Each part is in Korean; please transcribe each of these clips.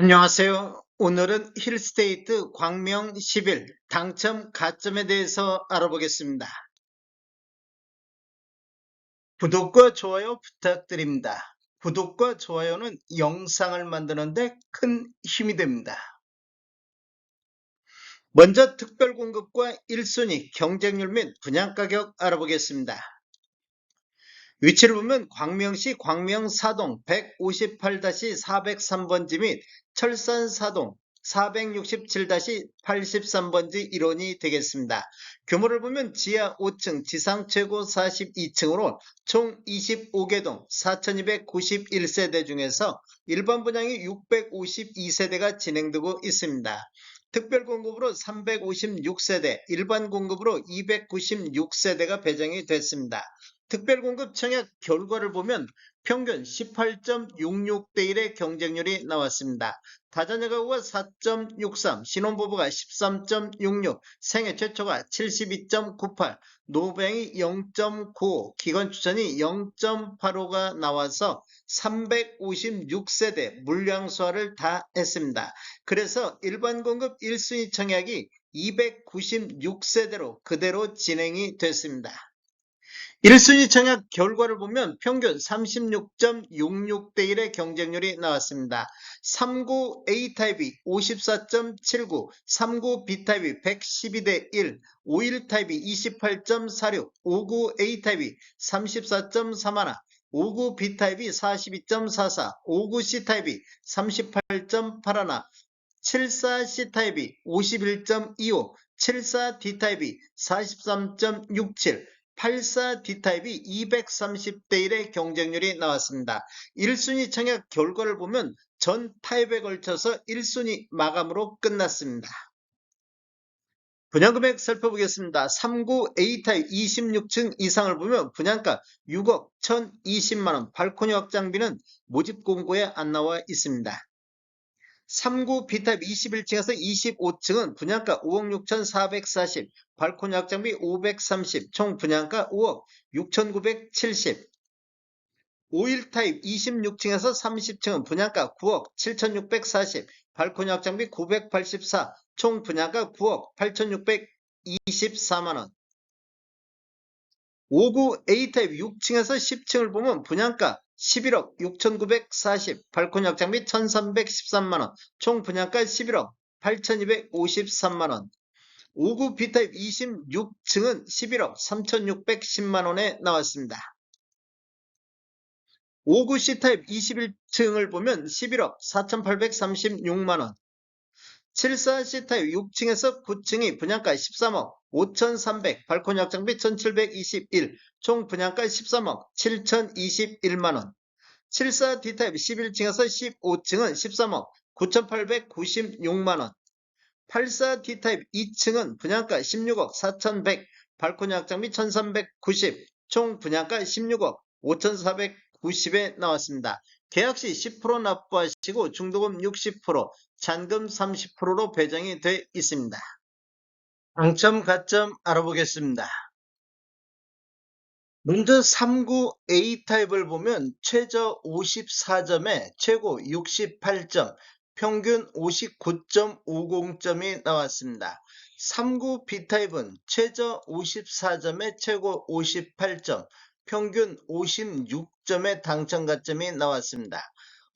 안녕하세요. 오늘은 힐스테이트 광명 10일 당첨 가점에 대해서 알아보겠습니다. 구독과 좋아요 부탁드립니다. 구독과 좋아요는 영상을 만드는데 큰 힘이 됩니다. 먼저 특별 공급과 1순위 경쟁률 및 분양가격 알아보겠습니다. 위치를 보면 광명시 광명사동 158-403번지 및 철산사동 467-83번지 일원이 되겠습니다. 규모를 보면 지하 5층, 지상 최고 42층으로 총 25개 동 4291세대 중에서 일반 분양이 652세대가 진행되고 있습니다. 특별 공급으로 356세대, 일반 공급으로 296세대가 배정이 됐습니다. 특별공급 청약 결과를 보면 평균 18.66대 1의 경쟁률이 나왔습니다. 다자녀 가구가 4.63, 신혼부부가 13.66, 생애 최초가 72.98, 노병이 0.95, 기관 추천이 0.85가 나와서 356세대 물량수화를 다 했습니다. 그래서 일반 공급 1순위 청약이 296세대로 그대로 진행이 됐습니다. 1순위 청약 결과를 보면 평균 36.66대 1의 경쟁률이 나왔습니다. 39 A타입이 54.79, 39 B타입이 112대 1, 51 타입이 28.46, 59 A타입이 34.31, 59 B타입이 42.44, 59 C타입이 38.81, 74 C타입이 51.25, 74 D타입이 43.67, 84 D타입이 230대 1의 경쟁률이 나왔습니다. 1순위 청약 결과를 보면 전 타입에 걸쳐서 1순위 마감으로 끝났습니다. 분양금액 살펴보겠습니다. 39 A타입 26층 이상을 보면 분양가 6억 1020만원, 발코니 확장비는 모집 공고에 안 나와 있습니다. 39 B타입 21층에서 25층은 분양가 5억 6,440, 발코니 확장비 530, 총 분양가 5억 6,970. 51 타입 26층에서 30층은 분양가 9억 7,640, 발코니 확장비 984, 총 분양가 9억 8,624만원. 59 A타입 6층에서 10층을 보면 분양가 11억 6,940, 발코니 확장 비 1,313만원, 총 분양가 11억 8,253만원. 59 B타입 26층은 11억 3,610만원에 나왔습니다. 59 C타입 21층을 보면 11억 4,836만원. 74 C타입 6층에서 9층이 분양가 13억 5,300, 발코니 확장비 1,721, 총 분양가 13억 7,021만원. 74 D타입 11층에서 15층은 13억 9,896만원. 84 D타입 2층은 분양가 16억 4,100, 발코니 확장비 1,390, 총 분양가 16억 5,490에 나왔습니다. 계약 시 10% 납부하시고 중도금 60%, 잔금 30%로 배정이 돼 있습니다. 당첨 가점 알아보겠습니다. 먼저 39 A타입을 보면 최저 54점에 최고 68점, 평균 59.50점이 나왔습니다. 39 B타입은 최저 54점에 최고 58점, 평균 56점의 당첨 가점이 나왔습니다.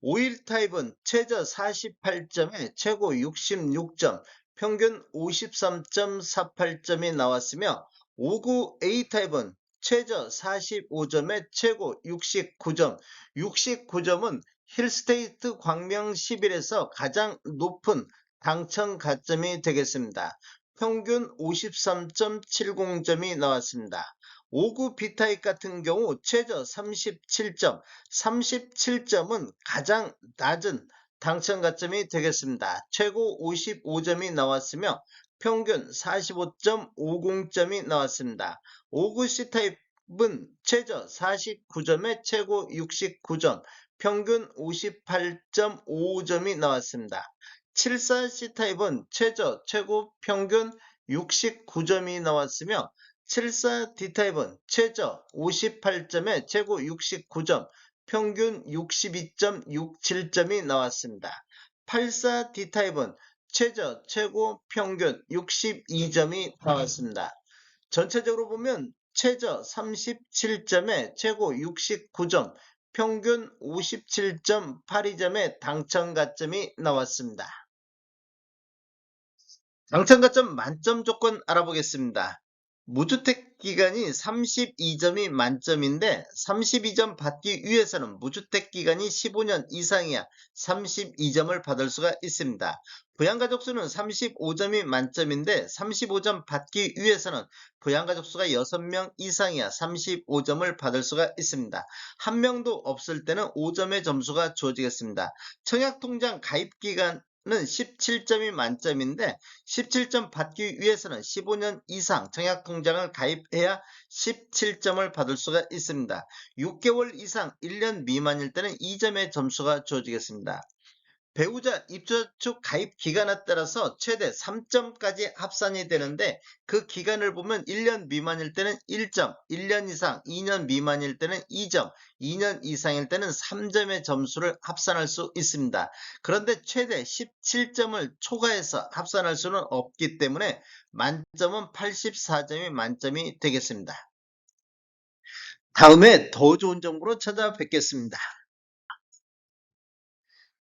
51 타입은 최저 48점에 최고 66점, 평균 53.48점이 나왔으며 59 A타입은 최저 45점에 최고 69점, 69점은 힐스테이트 광명 10일에서 가장 높은 당첨 가점이 되겠습니다. 평균 53.70점이 나왔습니다. 59 B타입 같은 경우 최저 37점, 37점은 가장 낮은 당첨 가점이 되겠습니다. 최고 55점이 나왔으며 평균 45.50점이 나왔습니다. 59 C타입은 최저 49점에 최고 69점, 평균 58.55점이 나왔습니다. 74 C타입은 최저, 최고, 평균 69점이 나왔으며 74 D타입은 최저 58점에 최고 69점, 평균 62.67점이 나왔습니다. 84 D타입은 최저, 최고, 평균 62점이 나왔습니다. 전체적으로 보면 최저 37점에 최고 69점, 평균 57.82점의 당첨 가점이 나왔습니다. 당첨 가점 만점 조건 알아보겠습니다. 무주택 기간이 32점이 만점인데 32점 받기 위해서는 무주택 기간이 15년 이상이야 32점을 받을 수가 있습니다. 부양가족 수는 35점이 만점인데 35점 받기 위해서는 부양가족 수가 6명 이상이야 35점을 받을 수가 있습니다. 한 명도 없을 때는 5점의 점수가 주어지겠습니다. 청약통장 가입 기간 은 17점이 만점인데 17점 받기 위해서는 15년 이상 청약통장을 가입해야 17점을 받을 수가 있습니다. 6개월 이상 1년 미만일 때는 2점의 점수가 주어지겠습니다. 배우자 입주축 가입 기간에 따라서 최대 3점까지 합산이 되는데 그 기간을 보면 1년 미만일 때는 1점, 1년 이상 2년 미만일 때는 2점, 2년 이상일 때는 3점의 점수를 합산할 수 있습니다. 그런데 최대 17점을 초과해서 합산할 수는 없기 때문에 만점은 84점이 만점이 되겠습니다. 다음에 더 좋은 정보로 찾아뵙겠습니다.